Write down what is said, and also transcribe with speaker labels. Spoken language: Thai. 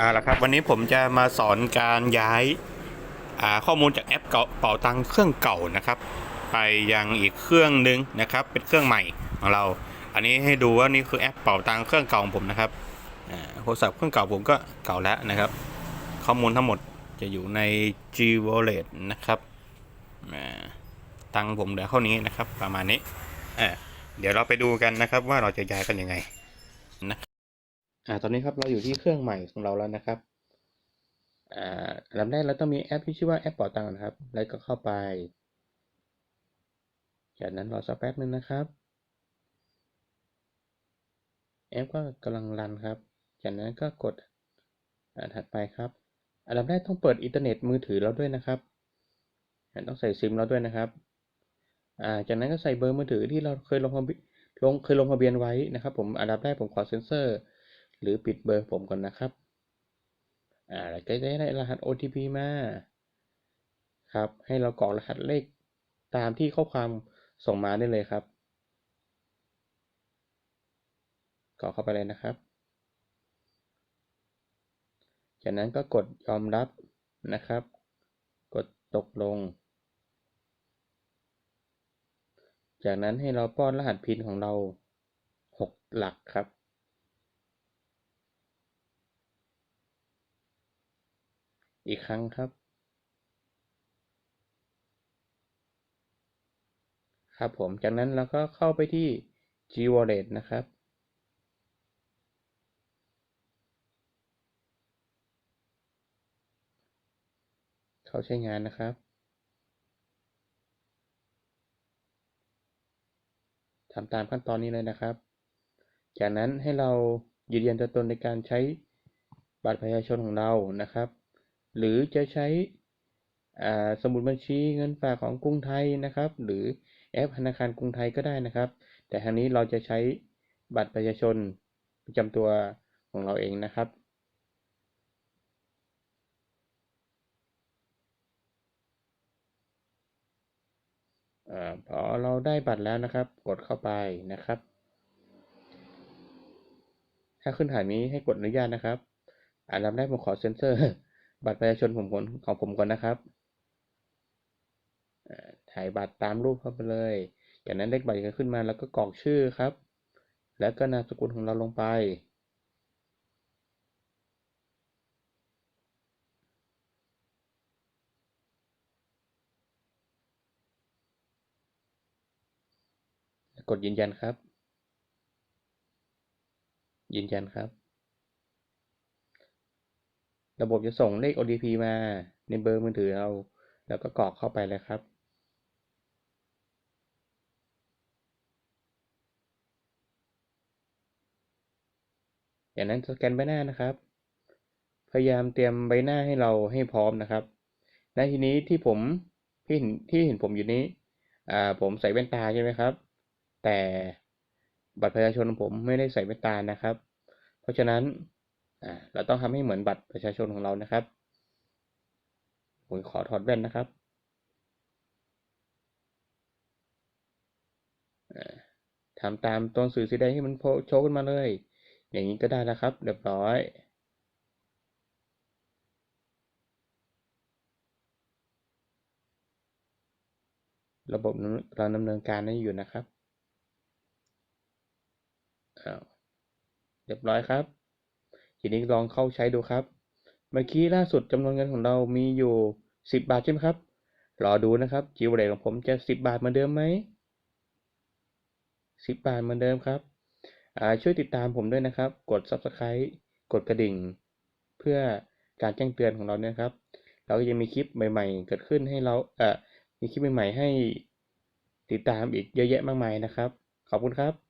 Speaker 1: อ่าละครับวันนี้ผมจะมาสอนการย้ายาข้อมูลจากแอปเก่าเป่าตังเครื่องเก่านะครับ ไปยังอีกเครื่องหนึ่งนะครับ เป็นเครื่องใหม่ของเรา อันนี้ให้ดูว่านี่คือแอปเป่าตังเครื่องเก่าของผมนะครับโทรศัพท์เครื่องเก่าผมก็เก่าแล้วนะครับ ข้อมูลทั้งหมดจะอยู่ใน G Wallet นะครับตังค์ผมเหลือเท่านี้นะครับ ประมาณนี้เดี๋ยวเราไปดูกันนะครับว่าเราจะย้ายกันยังไง อ่าตอนนี้ครับเราอยู่ที่เครื่องใหม่ของเราแล้วนะครับอ่าอันดับแรกเราต้องมีแอปที่ชื่อว่าแอปเป่าตังค์นะครับ แล้วก็เข้าไป จากนั้นรอสักแป๊บนึงนะครับ แอปก็กำลังรันครับ จากนั้นก็กดอ่าถัดไปครับอันดับแรกต้องเปิดอินเทอร์เน็ตมือถือเราด้วยนะครับต้องใส่ซิมเราด้วยนะครับอ่าจากนั้นก็ใส่เบอร์มือถือที่เราเคยลงทะเบียนลงเคยลงทะเบียนไว้นะครับ ผมอันดับแรกผมขอเซ็นเซอร์ หรือปิดเบอร์ผมก่อนนะครับ อ่าแล้วก็จะได้รหัส OTP มา ครับ ให้เรากรอกรหัสเลขตามที่ข้อความส่งมาได้เลยครับกรอกเข้าไปเลยนะครับ จากนั้นก็กดยอมรับนะครับ กดตกลง จากนั้นให้เราป้อนรหัสพินของเรา 6 หลักครับ อีกครั้งครับ ครับผม จากนั้นเราก็เข้าไปที่ G Wallet นะครับ เข้าใช้งานนะครับทำตามขั้นตอนนี้เลยนะครับ จากนั้นให้เรายืนยันตัวตนในการใช้บัตรประชาชนของเรานะครับ หรือจะใช้สมุดบัญชีเงินฝากของกรุงไทยนะครับ หรือแอปธนาคารกรุงไทยก็ได้นะครับ แต่ทางนี้เราจะใช้บัตรประชาชนประจำตัวของเราเองนะครับอพอเราได้บัตรแล้วนะครับ กดเข้าไปนะครับ ถ้าขึ้นฐานนี้ให้กดอนุญาตนะครับอันดับแรกผมขอเซ็นเซอร์ บัตรประชาชนผมของผมก่อนนะครับถ่ายบัตรตามรูปเข้าไปเลย จากนั้นเลขบัตรก็ขึ้นมาแล้วก็กรอกชื่อครับ แล้วก็นามสกุลของเราลงไป กดยืนยันครับ ยืนยันครับ ระบบจะส่งเลข OTP มาในเบอร์มือถือเรา แล้วก็กรอกเข้าไปเลยครับ จากนั้นสแกนใบหน้านะครับ พยายามเตรียมใบหน้าให้เราให้พร้อมนะครับและทีนี้ที่ผมที่เห็นที่เห็นผมอยู่นี้ อ่า ผมใส่แว่นตาใช่ไหมครับ แต่บัตรประชาชนของผมไม่ได้ใส่แว่นตานะครับ เพราะฉะนั้น อ่าเราต้องทำให้เหมือนบัตรประชาชนของเรานะครับผมขอถอดแว่นนะครับอ่าทำตามตัวหนังสื่อสีแดงที่มันโชว์ขึ้นมาเลย อย่างนี้ก็ได้แล้วครับ เรียบร้อยระบบเราดำเนินการนี้อยู่นะครับอ้าวเรียบร้อยครับ ทีนี้ลองเข้าใช้ดูครับ เมื่อกี้ล่าสุดจำนวนเงินของเรามีอยู่ 10 บาทใช่ไหมครับ รอดูนะครับจิวเรของผมจะ 10 บาทเหมือนเดิมไหม 10 บาทเหมือนเดิมครับช่วยติดตามผมด้วยนะครับ กด Subscribe กดกระดิ่ง เพื่อการแจ้งเตือนของเราเนี่ยครับ เราก็จะมีคลิปใหม่ ๆ เกิดขึ้นให้เราเอ่อมีคลิปใหม่ ๆ ให้ติดตามอีกเยอะแยะมากมายนะครับ ขอบคุณครับ